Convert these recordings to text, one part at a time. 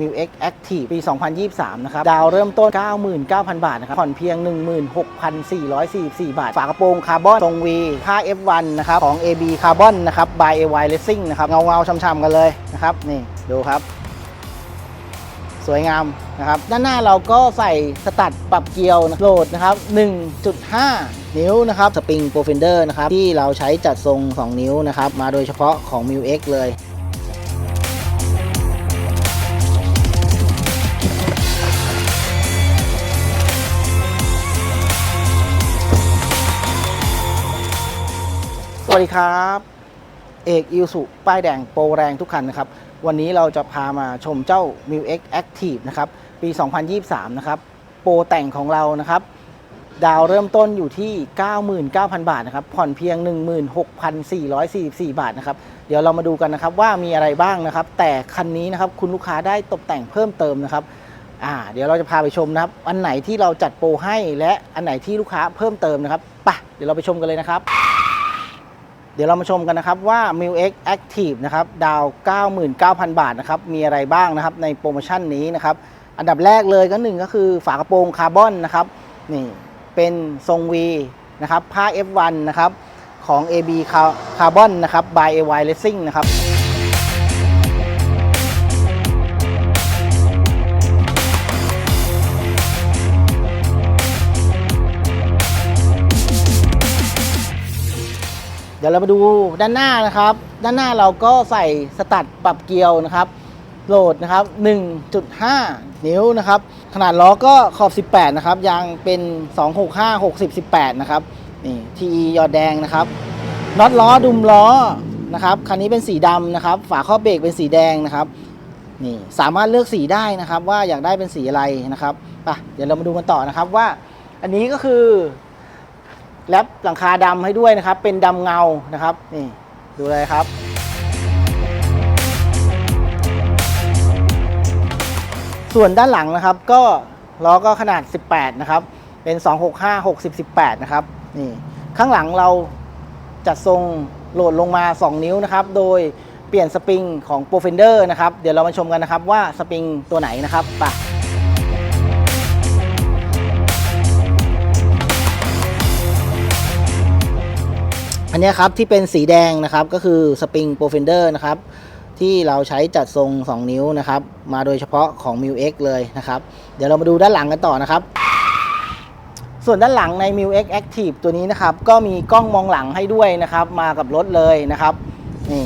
m i w X Active ปี 2023 นะครับ ดาวเริ่มต้น 99,000 บาทนะครับ ผ่อนเพียง 16,444 บาท ฝากระโปรงคาร์บอนทรง V ค่า F1 นะครับ ของ AB Carbon นะครับ by AY Racing นะครับเงาเงา ๆช่ำๆกันเลยนะครับ นี่ ดูครับ สวยงามนะครับ ด้านหน้าเราก็ใส่สตัดปรับเกียวนะโหลดนะครับ 1.5นิ้วนะครับสปริงโปรเฟนเดอร์นะครับที่เราใช้จัดทรง 2 นิ้วนะครับมาโดยเฉพาะของ m i w X เลย วัสดีครับ เอกอิวสุป้ายแดงโปรแรงทุกคันนะครับ วันนี้เราจะพามาชมเจ้า m i w X Active นะครับ ปี 2023 นะครับ โปรแต่งของเรานะครับ ดาวเริ่มต้นอยู่ที่ 99,000 บาทนะครับ ผ่อนเพียง 16,444 บาทนะครับ เดี๋ยวเรามาดูกันนะครับว่ามีอะไรบ้างนะครับ แต่คันนี้นะครับคุณลูกค้าได้ตกแต่งเพิ่มเติมนะครับอ่าเดี๋ยวเราจะพาไปชมนะครับ อันไหนที่เราจัดโปรให้และอันไหนที่ลูกค้าเพิ่มเติมนะครับปะเดี๋ยวเราไปชมกันเลยนะครับ เดี๋ยวเรามาชมกันนะครับว่า m i l X Active นะครับดาว 99,000 บาทนะครับมีอะไรบ้างนะครับในโปรโมชั่นนี้นะครับอันดับแรกเลยก็หนึ่งก็คือฝากระโปรงคาร์บอนนะครับนี่เป็นทรง V นะครับผ้า F1 นะครับของ AB Carbon นะครับ by AY Racing นะครับ ดี๋ยวเรามาดูด้านหน้านะครับ ด้านหน้าเราก็ใส่สตัดปรับเกียวนะครับ โหลดนะครับ 1.5 นิ้วนะครับ ขนาดล้อก็ขอบ 18 นะครับ ยางเป็น 265 60 18 นะครับ นี่ TE ยอดแดงนะครับน็อตล้อดุมล้อนะครับคันนี้เป็นสีดำนะครับ ฝาครอบเบรกเป็นสีแดงนะครับนี่สามารถเลือกสีได้นะครับ ว่าอยากได้เป็นสีอะไรนะครับไปเดี๋ยวเรามาดูกันต่อนะครับว่า อันนี้ก็คือ แรปหลังคาดำให้ด้วยนะครับ เป็นดำเงานะครับ นี่ดูเลยครับ ส่วนด้านหลังนะครับ ก็ล้อก็ขนาด 18 นะครับ เป็น 265 60 18 นะครับ นี่ ข้างหลังเราจัดทรงโหลดลงมา 2 นิ้วนะครับ โดยเปลี่ยนสปริงของ p r o f e n d e r นะครับ เดี๋ยวเรามาชมกันนะครับว่าสปริงตัวไหนนะครับไป อันนี้ครับที่เป็นสีแดงนะครับก็คือสปริงโปรเฟนเดอร์นะครับที่เราใช้จัดทรง 2 นิ้วนะครับ มาโดยเฉพาะของ m i w X เลยนะครับ เดี๋ยวเรามาดูด้านหลังกันต่อนะครับ ส่วนด้านหลังใน m i w X Active ตัวนี้นะครับ ก็มีกล้องมองหลังให้ด้วยนะครับ มากับรถเลยนะครับนี่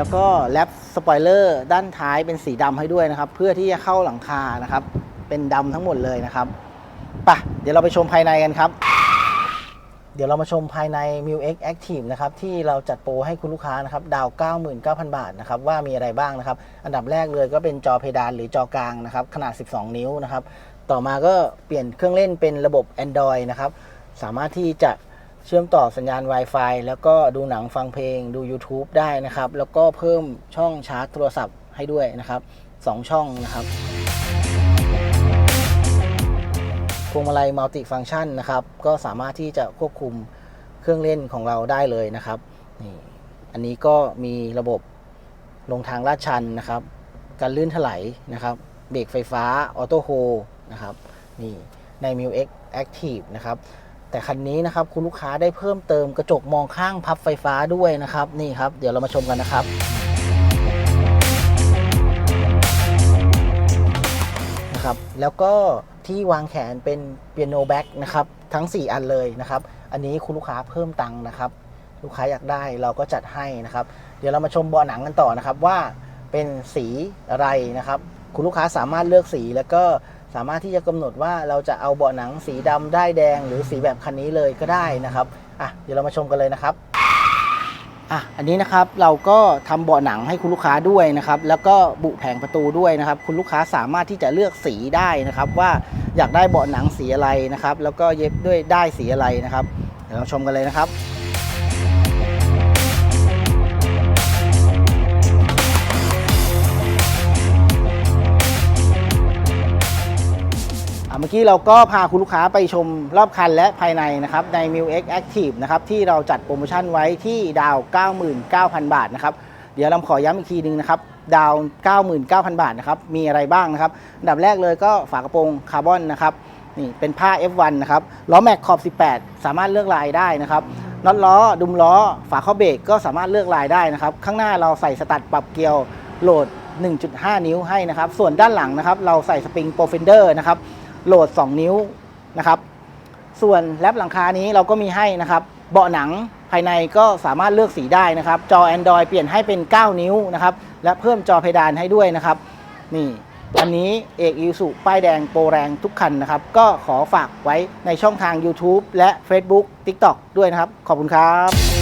แล้วก็แรปสปอยเลอร์ด้านท้ายเป็นสีดำให้ด้วยนะครับ เพื่อที่จะเข้าหลังคานะครับ เป็นดำทั้งหมดเลยนะครับปะเดี๋ยวเราไปชมภายในกันครับ เดี๋ยวเรามาชมภายใน m i w X Active นะครับที่เราจัดโปรให้คุณลูกค้านะครับดาว 99,000 บาทนะครับว่ามีอะไรบ้างนะครับ อันดับแรกเลยก็เป็นจอเพดานหรือจอกลางนะครับขนาด 12 นิ้วนะครับ ต่อมาก็เปลี่ยนเครื่องเล่นเป็นระบบ Android นะครับสามารถที่จะ เชื่อมต่อสัญญาณ Wi-Fi แล้วก็ดูหนังฟังเพลงดู YouTube ได้นะครับ แล้วก็เพิ่มช่องชาร์จโทรศัพท์ให้ด้วยนะครับ2ช่องนะครับพวงมาลัยมัลติฟัง c t ชันนะครับก็สามารถที่จะควบคุมเครื่องเล่นของเราได้เลยนะครับนี่อันนี้ก็มีระบบลงทางลาดชันนะครับการลื่นถลายนะครับ เบรกไฟฟ้าออโต้โฮนะครับนี่ใน m i w X Active นะครับ แต่คันนี้นะครับคุณลูกค้าได้เพิ่มเติมกระจกมองข้างพับไฟฟ้าด้วยนะครับนี่ครับเดี๋ยวเรามาชมกันนะครับ นะครับ แล้วก็ที่วางแขนเป็นเปียโนแบ็กนะครับทั้ง 4 อันเลยนะครับ อันนี้คุณลูกค้าเพิ่มตังค์นะครับ ลูกค้าอยากได้เราก็จัดให้นะครับ เดี๋ยวเรามาชมเบาหนังกันต่อนะครับว่าเป็นสีอะไรนะครับ คุณลูกค้าสามารถเลือกสีแล้วก็ สามารถที่จะกำหนดว่าเราจะเอาเบาะหนังสีดำได้แดง หรือสีแบบคันนี้เลยก็ได้นะครับอะเดี๋ยวเรามาชมกันเลยนะครับอะอันนี้นะครับเราก็ทำเบาะหนังให้คุณลูกค้าด้วยนะครับ แล้วก็บุแผงประตูด้วยนะครับ คุณลูกค้าสามารถที่จะเลือกสีได้นะครับ ว่าอยากได้เบาะหนังสีอะไรนะครับ แล้วก็เย็บด้วยได้สีอะไรนะครับเดี๋ยวเราชมกันเลยนะครับ เมื่อกี้เราก็พาคุณลูกค้าไปชมรอบคันและภายในนะครับใน m i l X Active นะครับที่เราจัดโปรโมชั่นไว้ที่ดาว 99,000 บาทนะครับเดี๋ยวเราขอย้ำอีกทีนึงนะครับดาว 99,000 บาทนะครับมีอะไรบ้างนะครับอันดับแรกเลยก็ฝากระโปรงคาร์บอนนะครับนี่เป็นผ้า F1 นะครับล้อแม็กขอบ 18 สามารถเลือกลายได้นะครับน็อตล้อดุมล้อ ฝาข้อเบรกก็สามารถเลือกลายได้นะครับ ข้างหน้าเราใส่สตัดปรับเกียวโหลด 1.5 นิ้วให้นะครับ ส่วนด้านหลังนะครับ เราใส่สปริงโปรเฟนเดอร์นะครับ โหลด 2 นิ้วนะครับ ส่วนแรปหลังคานี้เราก็มีให้นะครับ เบาะหนังภายในก็สามารถเลือกสีได้นะครับ จอ Android เปลี่ยนให้เป็น 9 นิ้วนะครับ และเพิ่มจอเพดานให้ด้วยนะครับ นี่อันนี้เอกอิสุป้ายแดงโปรแรงทุกคันนะครับ ก็ขอฝากไว้ในช่องทาง YouTube และ Facebook TikTok ด้วยนะครับ ขอบคุณครับ